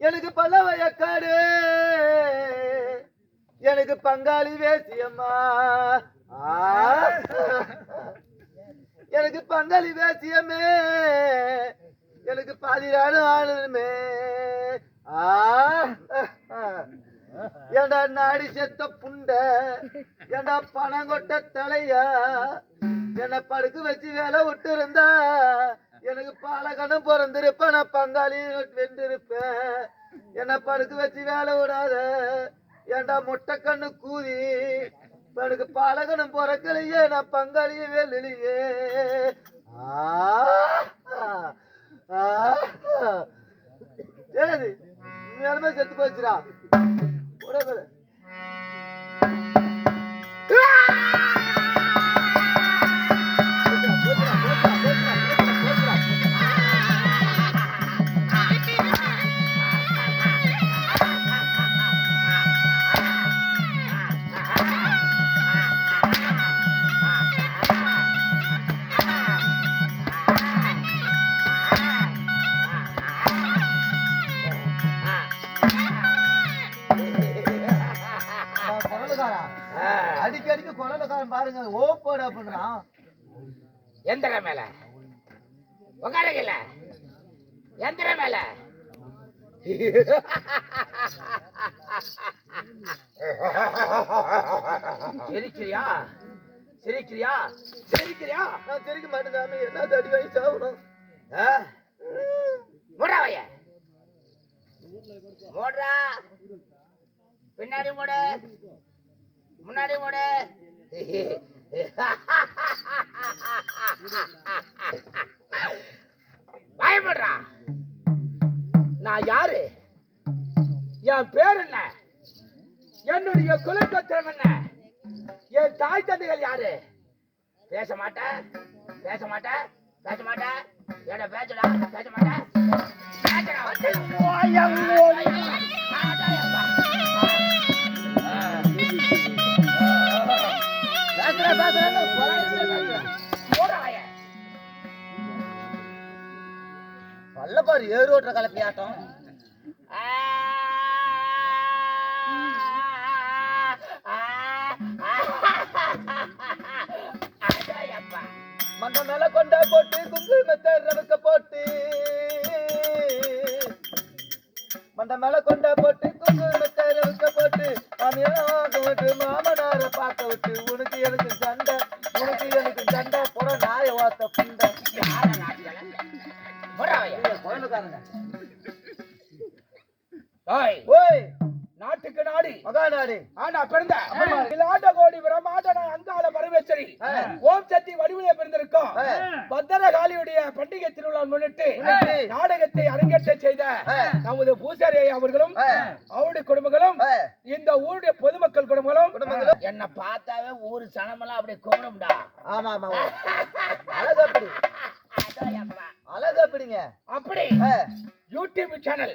எனக்கு பல வயக்காடு எனக்கு பங்காளி வேசியம்மா. ஆ. எனக்கு பங்காளி வேசியமே. எனக்கு பாதிராடு ஆளுமே ஆ. ஏண்டா நாடி செத்த புண்ட? ஏண்டா பணம் கொட்ட தலையா? என்ன படுக்க வச்சு வேலை விட்டு இருந்தா எனக்கு பாலகனும் பிறந்திருப்பேன் நான் பங்காளி வென்றிருப்பேன். என்ன படுக்க வச்சு வேலை விடாத ஏண்டா முட்டை கண்ணு கூதி எனக்கு பாலகனும் பிறக்கலையே நான் பங்காளியே வேலையே சரி உண்மையாலுமே செத்து போச்சுடா. போடா குழந்தைக்காரன் பாருங்க ஓ போட அப்படின்றான் எந்திர மேல. உட்காருங்கல்ல எந்திர மேல. சிரிக்கிறியா? சிரிக்கிறியா? சிரிக்கிறியா? நான் தெரிவிக்க மாட்டேன் சாமி என்ன அடி வாங்கி சாகணும் ஆ? மூடா வைய மூடுறா. பின்னாடி மூடு. முன்னாடி மூடு. பயப்படுறா. நான் யாரு? என் பேர் என்ன? என்னுடைய குலக்கத்திரம் என்ன? என் தாய் தந்தைகள் யாரு? பேச மாட்டேன் பேச மாட்டேன் பேச மாட்டேன் ஏடா பேசடா பேச மாட்டேன் பேசடா வந்து நல்ல பாரு ஏறு ஓட்டுற கலப்பி ஆட்டம். மண்ண மேல கொண்ட போட்டு குங்குமத்தை போட்டு. மண்ட மேல கொண்ட போட்டு குங்குமத்தை ரவக்க போட்டு. மாமியாக விட்டு மாமனார பார்க்க விட்டு உனக்கு எனக்கு சண்டை மகாநாடு ஆனா பிறந்த இல்லாண்ட கோடி பிரமாதன அங்காள பரமேஸ்வரி ஆ. ஓம் சக்தி வடிவிலே பிறந்திருக்கோம் ஆ. பத்திரகாளியுடைய பண்டிகை திருவிழா முன்னிட்டு. நாடகத்தை அரங்கேற்ற செய்த. நமது பூசாரி ஐயா அவர்களும். அவருடைய குடும்பங்களும். இந்த ஊருடைய பொதுமக்கள் குடும்பங்களும் குடும்பங்களும். என்ன பார்த்தாவே ஊரு சனமெல்லாம் அப்படியே கோணும்டா ஆமா ஆமா அழகு அப்படி அழகு அப்படிங்க அப்படி யூடியூப் சேனல்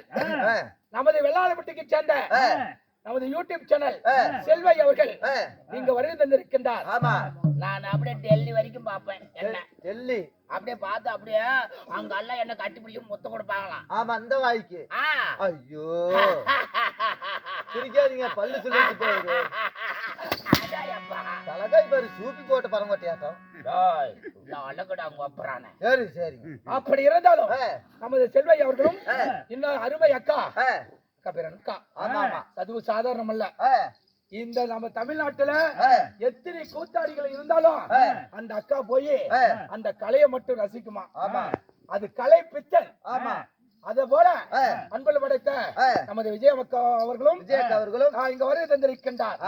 நமது வெள்ளாளப்பட்டிக்கு சேர்ந்த நமது யூடியூப் சேனல். செல்வை அவர்கள் ஆ. இங்க வருகை தந்திருக்கின்றார். ஆமா. நான் அப்படியே டெல்லி வரைக்கும் பார்ப்பேன். என்ன? டெல்லி. அப்படியே பார்த்து அப்படியே அவங்க எல்லாம் என்ன கட்டி பிடிக்கும் முத்தம் கொடுப்பாங்களாம். ஆமா அந்த வாய்க்கு. ஐயோ. சிரிக்காதீங்க பல்லு சொல்லிட்டு போகுது. தலகாய் பாரு சூப்பி போட்ட பரங்கோட்டையாட்டம். சரி சரி. அப்படி இருந்தாலும் நமது செல்வை அவர்களும் ஆ. இன்னும் அருமை அக்கா அக்கா பேர் அக்கா ஆமா ஆமா அதுவும் சாதாரணம் அல்ல இந்த நம்ம தமிழ்நாட்டுல எத்தனை கூத்தாடிகள் இருந்தாலும். அந்த அக்கா போய். அந்த கலையை மட்டும் ரசிக்குமா? ஆமா. அது கலை பித்தன் ஆமா. அதே போல அன்புல படைத்த. நமது விஜயம் அக்கா அவர்களும் அவர்களும் இங்க வருகை தந்திருக்கின்றார்.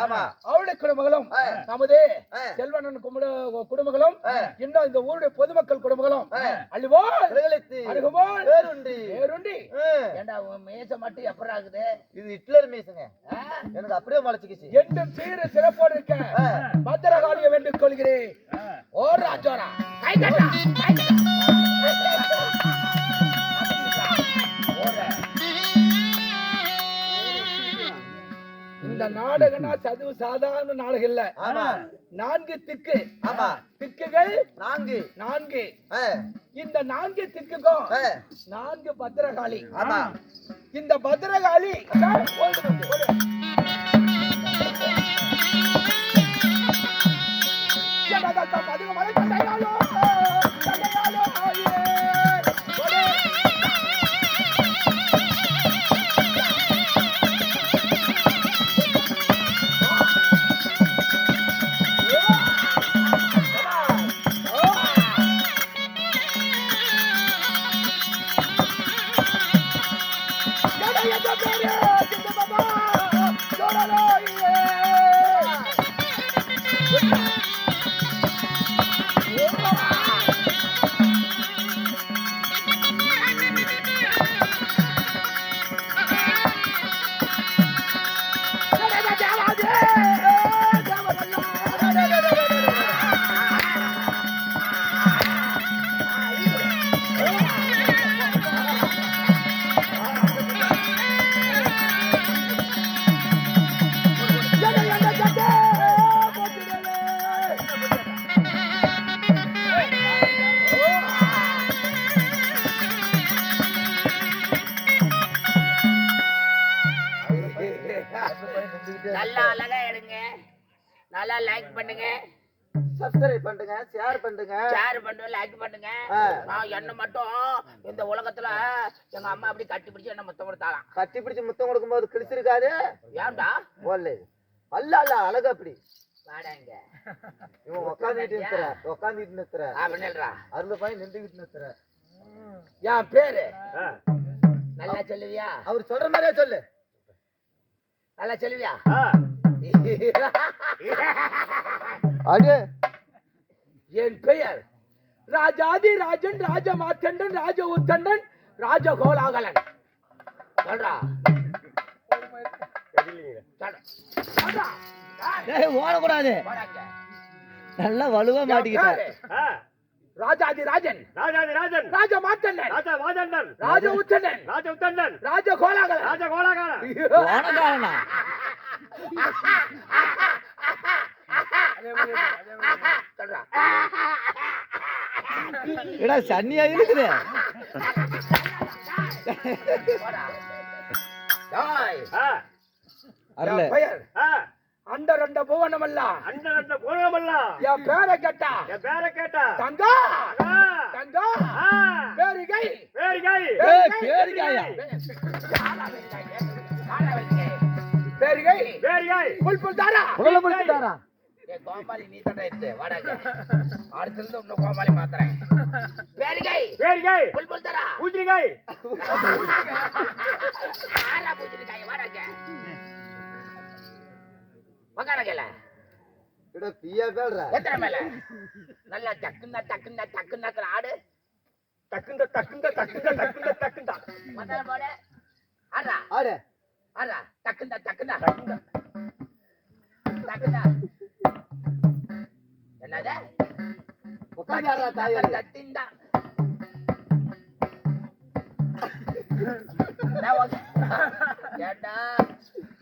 அவருடைய குடும்பங்களும். நமது. செல்வனன் குடும்ப- குடும்பங்களும். இன்னும் இந்த ஊருடைய பொதுமக்கள் குடும்பங்களும். அழிவோல் வேறுண்டி ஆ, ஏண்டா மேச மட்டும் எப்படி ஆகுது இது ஹிட்லர் மீசுங்க? எனக்கு அப்படியே முளைச்சுக்கிச்சு என்றும் சீர சிறப்போடு இருக்க ஆ. பத்திரகாளிய வேண்டிக் கொள்கிறேன் ஓ ராஜோரா கை தட்டா இந்த நாடகம்னா சதுவு சாதாரண நாடகம் இல்ல நான்கு திக்கு. ஆமா. திக்குகள் நான்கு. நான்கு. இந்த நான்கு திக்குக்கும் நான்கு பத்திரகாளி. ஆமா. இந்த பத்திரகாளி நல்லா அழகா எடுங்க. நல்லா லைக் பண்ணுங்க. சப்ஸ்கிரைப் பண்ணுங்க ஷேர் பண்ணுங்க. ஷேர் பண்ணுங்க லைக் பண்ணுங்க. நான் என்ன மட்டும் இந்த உலகத்துல எங்க அம்மா அப்படி கட்டி பிடிச்சு என்ன முத்தம் கொடுத்தாலாம்? கட்டி பிடிச்சு முத்தம் கொடுக்கும்போது கிழிச்சிருக்காது. ஏன்டா? போடல அல்ல அல்ல அழகு அப்படி. வாடாங்க. இவன் உட்காந்துட்டு நிறுத்துற உட்காந்துட்டு நிறுத்துற அப்படின்றா அருந்த பையன் நின்றுகிட்டு நிறுத்துற என் பேரு? நல்லா சொல்லுவியா? அவர் சொல்ற மாதிரியே சொல்லு. நல்லா சொல்லுவியா? அடு என் பெயர் ராஜாதி ராஜன் ராஜமாத்தண்டன் ராஜ உத்தண்டன் ராஜகோலாகலன். சொல்றா? சொல்றா. ஓடக்கூடாது. நல்லா வலுவா மாட்டிக்கிட்டாரு ராஜாதி ராஜன் ராஜாதி ராஜன் ராஜ மாத்தண்டன் ராஜா வாஜண்டர் ராஜ உத்தண்டன் ராஜ உத்தண்டன் ராஜ கோலாகலன். ராஜ ஓனக்காரனா சொல்றா எடா சன்னியா இருக்குது. போடா டேய், ஆ, அருள பெயர் ஆ, அந்த ரெண்ட புவனமல்லாம் அந்த அந்த கோலமெல்லாம் என் பேரை கேட்டா. என் பேரை கேட்டா. தங்கா. தங்கா. ஆ, பேரிகை. வைக்க. பேரிகை. பேரிகாய் புல் புல் தாரா பிடிச்சிட்டாரா ஏய், கோமாளி நீ தட்டை எடுத்து வாடாங்க அடுத்தது இன்னும் கோமாளி மாத்துறேன். பேரிகை. பேரிகாய் புல் புல் தரா பூஜ்ரிகாய் எடா பியா பேல்றா எத்தனை மேல? நல்லா டக்குந்தா டக்குந்தா டக்குந்தாக்கிற ஆடு. டக்குண்ட டக்குண்ட டக்குண்ட டக்குண்ட டக்குண்டா போல. ஆடுறா. ஆடு. டக்குண்டா டக்குந்தா என்னது? உட்காந்து ஆடுறா ஏண்டா?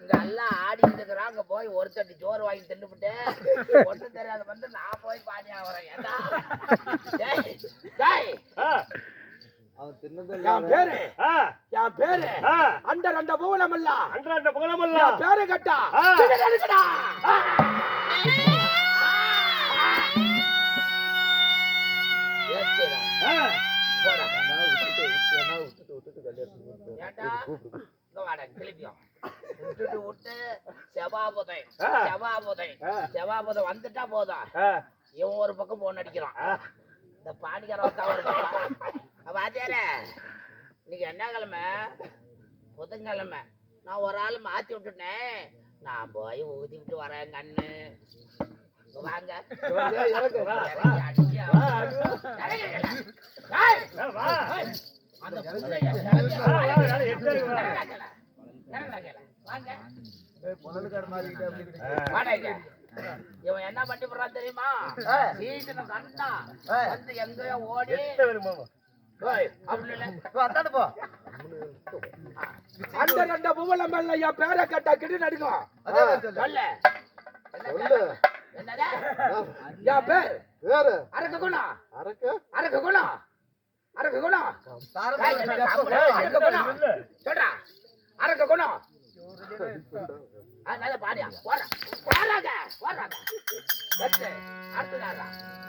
இங்க எல்லாம் ஆடிட்டு இருக்கிறான் அங்க போய் ஒரு தட்டி சோறு வாங்கி தின்னுபிட்டு ஒன்றும் தெரியாத வந்து நான் போய் பாடி ஆகிறேன். பேரு. கேட்டா விட்டுட்டு விட்டுட்டு கல்யாணம் ஏண்டா இங்க வாடா கிளம்பியும் விட்டுட்டு விட்டு செவாபுதை. செவாபுதை. செவாபுதை வந்துட்டா போதும். இவன் ஒரு பக்கம் போன் அடிக்கிறான். இந்த பாண்டிக்கார ஒருத்தன் ஒரு பக்கம் வாத்தியாரே இன்னைக்கு என்ன கிழமை? புதன்கிழமை. நான் ஒரு ஆள் மாத்தி விட்டுட்டேன். நான் போய் ஊதி விட்டு வரேன் கண்ணு. வாங்க. அந்த இவன் என்ன பண்ணி போறான் தெரியுமா. சீசனை கண்டா ஆ. வந்து எங்கேயோ ஓடி அந்த ரெண்டு புவலம் என் பேரை கேட்டா கிட்டு நடுக்கும்? என் பேர் அரக்க குணம் அரக்க அரக்க குணம் அரக்க. ஏய், அரக்க குணம் சொல்றா அரக்க குணம் அதனால பாடியா? போறா போறாங்க போறாங்க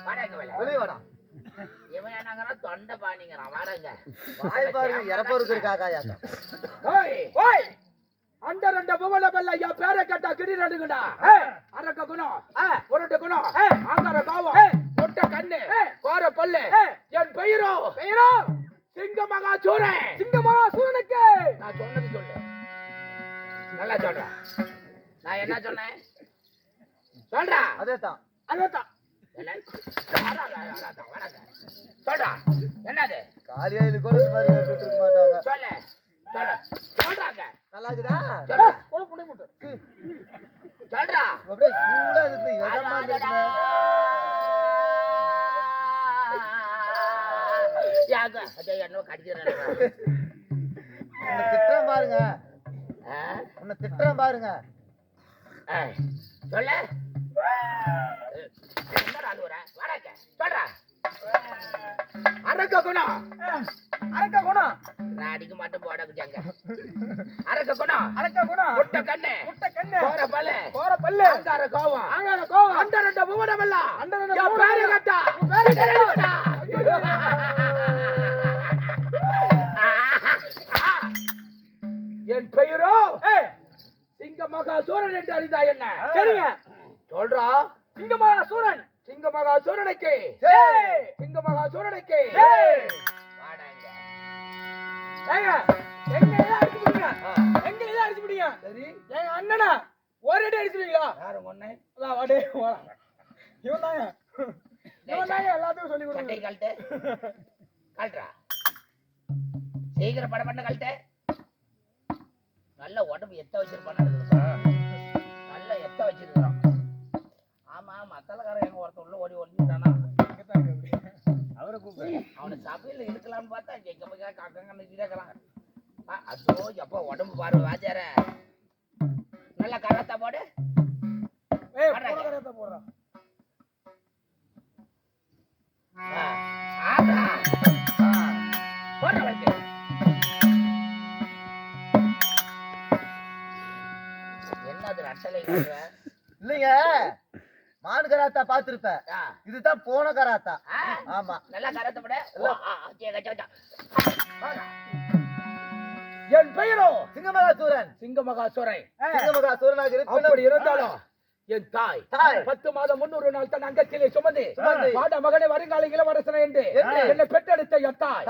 வாடகை வேலை. வெளிய வாடா. இவன் என்னங்கன்னா தொண்டை பாணிங்கிறான். வாடகை வாய் பாருங்க இறப்பருக்கு ஓய் ஓய். அந்த ரெண்டு புவலம் மேல என் பேரை கேட்டா கிட்டு நடுங்கடா அரக்க குணம் உருட்டு குணம் ஆங்கார காவம் முட்டை கண்ணு. கோர பல்லு. என் பெயரோ? பெயரோ? சிங்க மகா சூரன் சிங்க மகா சூரனுக்கு நான் சொல்லு நல்லா சொல்றேன் நான் என்ன சொன்னேன்? சொல்றா. அதே தான் அதான் என்ன? வாடா, வாடா, வாடா, வாடகை. சொல்றா. என்னது? காலியாயில் கூட மாதிரி இருக்க மாட்டாங்க. சொல்லு. சொல்றாங்க. நல்லா இருக்குதா சொல்றா ம். சொல்றா. அப்படியே சூடா இருக்கு எதமா இருக்கு யாக அதே என்ன கடிக்கிறேன் பாருங்க. உன்னை திட்டுறேன் பாருங்க. சொல்ல. என்னடா அழுவுற வாடகை சொல்றா. அரக்க குணம். அரக்க குணம். நான் அடிக்க மாட்டேன் போட குச்சாங்க. அரக்க குணம். அரக்க குணம். முட்டை கண்ணு. முட்டை கண்ணு. போற பல்லு. கோர பல்லு. ஆங்கார கோவம். ஆங்கார கோவம். அந்த ரெண்டு புவனம் எல்லாம் அந்த ரெண்டு பேரை கேட்டா. பேரு கேட்டா. பெயரோ? சிங்க மகா சூரன் என்று அறிந்தா என்ன? சரிங்க. சொல்றா. சிங்க மகா சூரன். சிங்க மகா சூரனுக்கு. சிங்க மகா சூரனுக்கு. வாடகை. ஏங்க எங்க அடிச்சு பிடிங்க. எங்க இதை அடிச்சு பிடிங்க. சரி. எங்க அண்ணனா ஒரு அடி அடிச்சுவீங்களா யாரு முன்னே அதான் வாடே வாடா. இவன் தாங்க. இவன் தாங்க எல்லாத்துக்கும் சொல்லி கொடுங்க கழட்டு. கழட்டுறா. சீக்கிரம் பட பண்ண கழட்டு. நல்ல உடம்பு எத்த வச்சிருப்பான் நல்ல எத்த வச்சிருக்கிறான். ஆமா மத்தலக்காரன் எங்க ஒருத்தன் உள்ள ஓடி ஒளிஞ்சுட்டானா? அவரை கூப்பிடு. அவனை சபையில இருக்கலாம்னு பார்த்தா எங்க போய் காக்கங்க கேட்கறான். அதோ எப்ப உடம்பு பாரு வாஜார நல்ல கரத்தா போடு. கரையத்தை போடுறான் இல்லைங்க. மான் கராத்தா பாத்திருப்ப இதுதான் போன கராத்தா. ஆமா. நல்லா கரத்தை போடு. என் பெயரோ? சிங்கமகாசூரன். சிங்க மகா சூரன் சிங்கமகாசூரனாக அப்படி இருப்பினும் இருந்தாலும் என் தாய் தாய். பத்து மாதம் முன்னூறு நாள் தன் அங்கத்திலே சுமந்து சுமந்து. வாட மகனை வருங்கால இளவரசன் என்று என்று. என்னை பெற்றெடுத்த என் தாய்.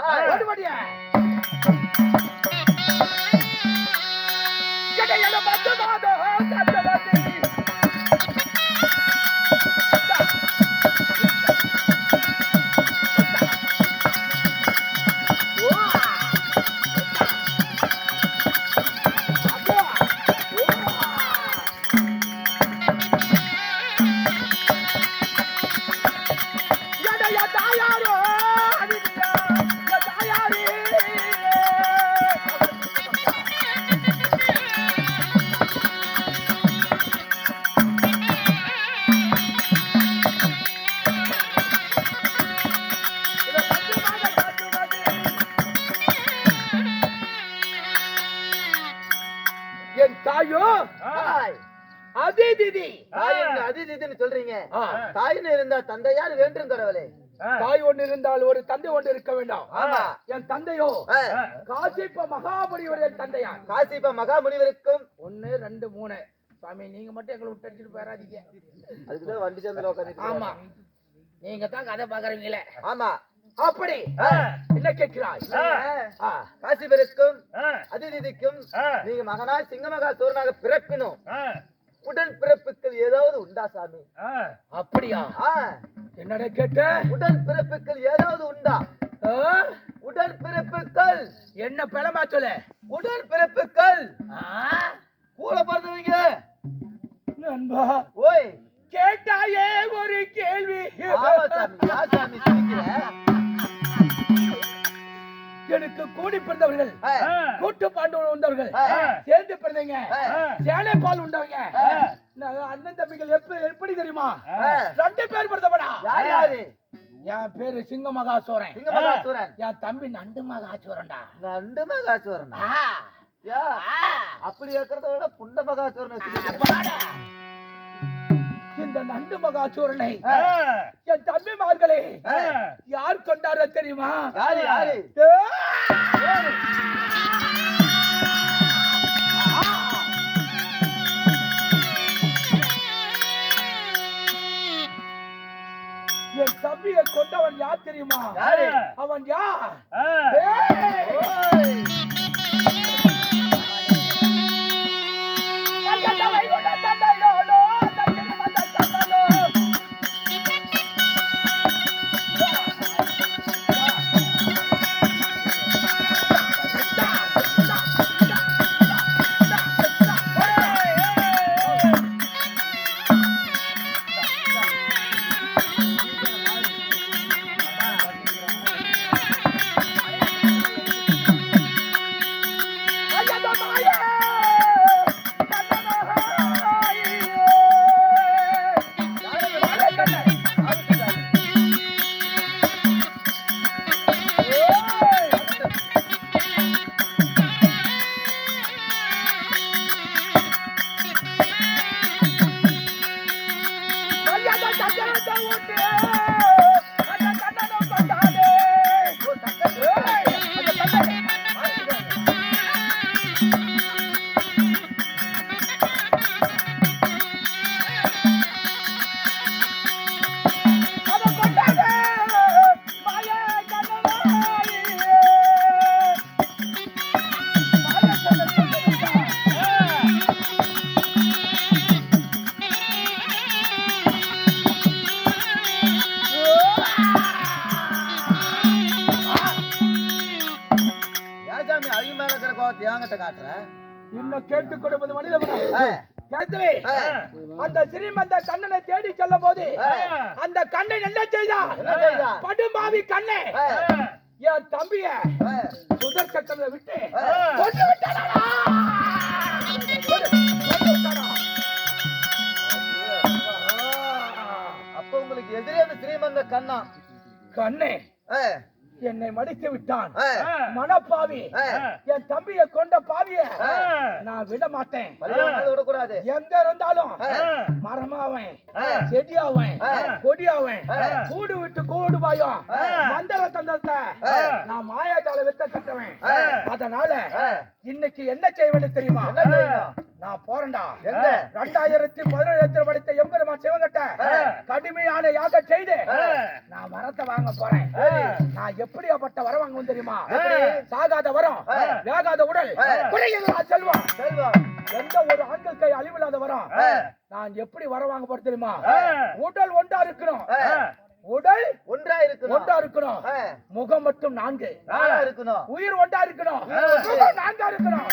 இடையில பத்து மாதம். சொல்றீங்க. தாயின்னு இருந்தா தந்தையார் வேண்டும் கடவுளே. தாய் ஒன்று இருந்தால் ஒரு தந்தை ஒன்று இருக்க வேண்டாம். என் தந்தையோ. காசிப்ப மகாபலிவர் என் தந்தையார். காசிப்ப மகாமுனிவருக்கும் ஒன்னு ரெண்டு மூணு. சாமி நீங்க மட்டும் எங்களை விட்டு அடிச்சுட்டு போயிடாதீங்க. அதுக்குதான் வண்டி உட்காந்துட்டு ஆமா. நீங்க தான் கதை பாக்குறீங்களே ஆமா. அப்படி. என்ன கேட்கிறாய்? காசிபருக்கும் அதிதிக்கும் நீங்க மகனாய் சிங்கமகாசூரனாக பிறப்பினும். உடன் பிறப்புகள் ஏதாவது உண்டா சாமி? அப்படியா? என்னடா கேட்ட? உடன் பிறப்புகள் ஏதாவது உண்டா? ஆ? உடன் பிறப்புகள் என்ன பிளமா சொல்லு? உடன் பிறப்புகள்? கூட பிறந்தவங்க. நண்பா. ஓய். கேட்டாயே ஒரு கேள்வி. எனக்கு கூடி பிறந்தவர்கள் கூட்டு பாண்டவர்கள் வந்தவர்கள். சேர்ந்து ஆ. சேலை பால் உண்டவங்க. அண்ணன் தம்பிகள் எப்ப எப்படி தெரியுமா. ரெண்டு பேர் யாரு என் பேரு சிங்க மகாசோரன் சிங்க மகாசூரன் என் தம்பி நண்டு மகாசோரன்டா நண்டு மகாசூரன் அப்படி இருக்கிறத விட புண்ட மகாசூரன். இந்த நண்டு மகாசூரனை. என் தம்பிமார்களே ஆ. யார் கொண்டாட தெரியுமா? யாரு யாரு? என் தம்பியை கொண்டவன் யார் தெரியுமா? அவன் யார்? கேட்டுக் கொடுப்பது ஆ, அந்த சிறுமந்த கண்ணனை தேடி செல்லும் போது. அந்த கண்ணன் என்ன செய்தான்? படுமாவி கண்ணே. என் தம்பிய சுதர் சக்கரத்தை விட்டு. கொண்டு விட்டானா? அப்ப உங்களுக்கு எதிரே அந்த ஸ்ரீமந்த கண்ணா? கண்ணே. என்னை மடித்து விட்டான் மனப்பாவி. என் தம்பிய கொண்ட பாவிய. நான் விட மாட்டேன் விடக்கூடாது எங்க இருந்தாலும். மரமாவன். செடியாவன். கொடியாவன். கூடு விட்டு கூடு பாயும். மந்திர தந்திரத்தை. நான் மாயாஜால வித்த கட்டுவேன். அதனால. இன்னைக்கு என்ன செய்வேன்னு தெரியுமா? நான் போறேன்டா? ரெண்டாயிரத்தி பதினேழு படித்த எம்பெருமான் சிவங்கிட்ட. கடுமையான யாக செய்து. நான் வரத்தை வாங்க போறேன். நான் எப்படியாப்பட்ட வரம் வாங்குவேன் தெரியுமா எப்படி? சாகாத வரம். வேகாத உடல். குறையதா செல்வம் எந்த ஒரு ஆண்கள் கை அழிவில்லாத வரம். நான் எப்படி வர வாங்க போறது தெரியுமா. உடல் ஒன்றா இருக்கணும். உடல் ஒன்றா இருக்கணும் ஒன்றா இருக்கணும். முகம் மட்டும் நான்கு இருக்கணும் உயிர் ஒன்றா இருக்கணும் நான்கா இருக்கணும்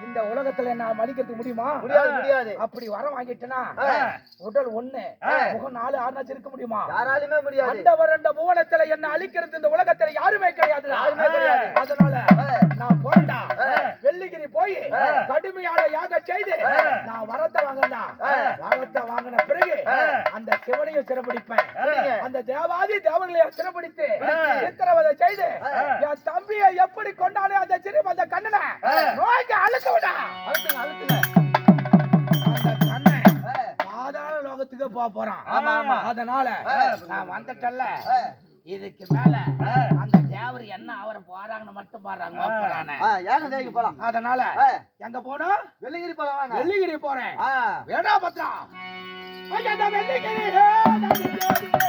இந்த உலகத்துல நான் மதிக்கிறதுக்கு முடியுமா முடியாது முடியாது அப்படி வர வாங்கிட்டேன்னா ஆ. உடல் ஒண்ணு. முகம் நாலு ஆறுனாச்சும் இருக்க முடியுமா யாராலுமே முடியாது அந்த வரண்ட புவனத்துல என்ன அழிக்கிறது இந்த உலகத்துல யாருமே கிடையாது. அதனால. நான் போறேன்டா. வெள்ளிகிரி போய். கடுமையான யாக செய்து. நான் வரத்தை வாங்கினா. வரத்தை வாங்கின பிறகு. அந்த சிவனையும் சிறப்பிடிப்பேன் ஆ. இதுக்கு மேல அந்த தேவர் என்ன அவரை போறாங்கன்னு மட்டும் பாடுறாங்க போலாம்? அதனால. எங்க போனோம்? வெள்ளிகிரி போலாம் வெள்ளிகிரி போறேன். வேடா பத்திரம். வெள்ளிகிரி.